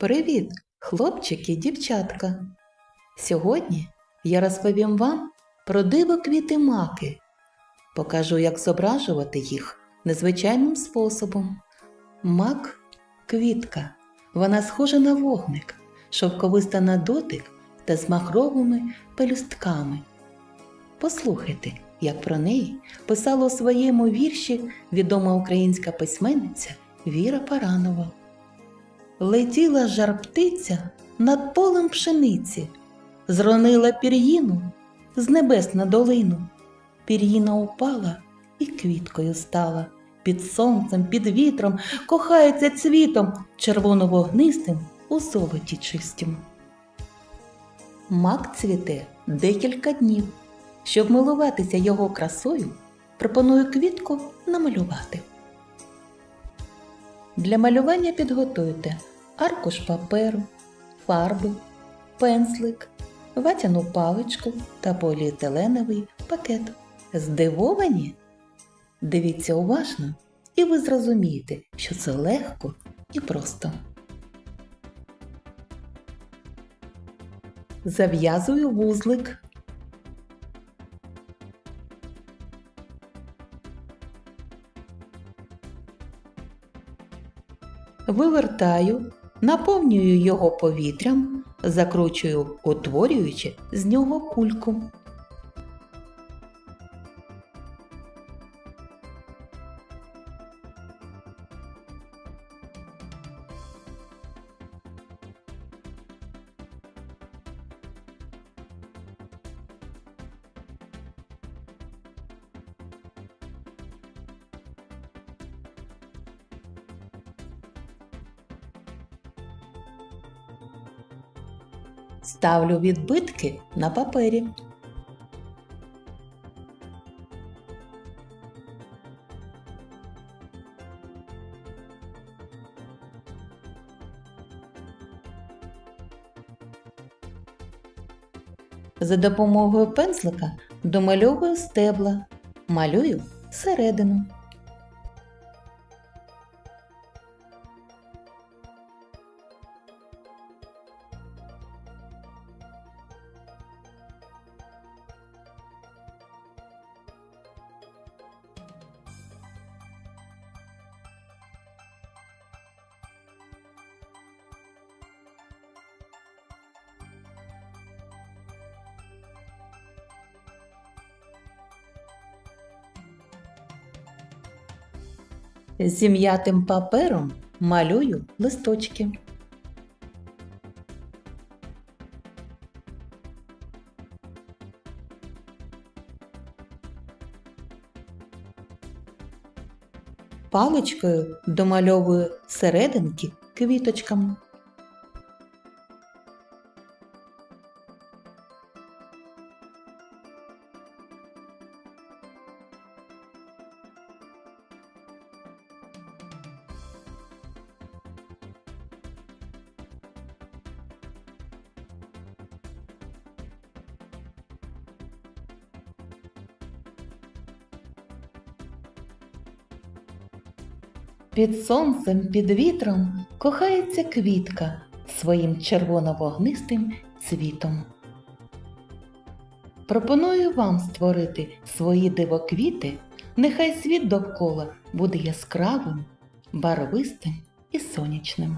Привіт, хлопчики дівчатка! Сьогодні я розповім вам про диво квіти маки. Покажу, як зображувати їх незвичайним способом. Мак квітка. Вона схожа на вогник, шовковиста на дотик та з махровими пелюстками. Послухайте, як про неї писала у своєму вірші відома українська письменниця Віра Паранова. Летіла жар птиця над полем пшениці, зронила пір'їну з небес на долину. Пір'їна упала і квіткою стала. Під сонцем, під вітром, кохається цвітом червоно-вогнистим у золоті чистім. Мак цвіте декілька днів. Щоб милуватися його красою, пропоную квітку намалювати. Для малювання підготуйте аркуш паперу, фарби, пензлик, ватяну паличку та поліетиленовий пакет. Здивовані? Дивіться уважно, і ви зрозумієте, що це легко і просто. Зав'язую вузлик. Вивертаю, наповнюю його повітрям, закручую, утворюючи з нього кульку. Ставлю відбитки на папері. За допомогою пензлика домальовую стебла, малюю середину. Зім'ятим папером малюю листочки. Паличкою домальовую серединки квіточками. Під сонцем, під вітром кохається квітка своїм червоно-вогнистим цвітом. Пропоную вам створити свої дивоквіти, нехай світ довкола буде яскравим, барвистим і сонячним.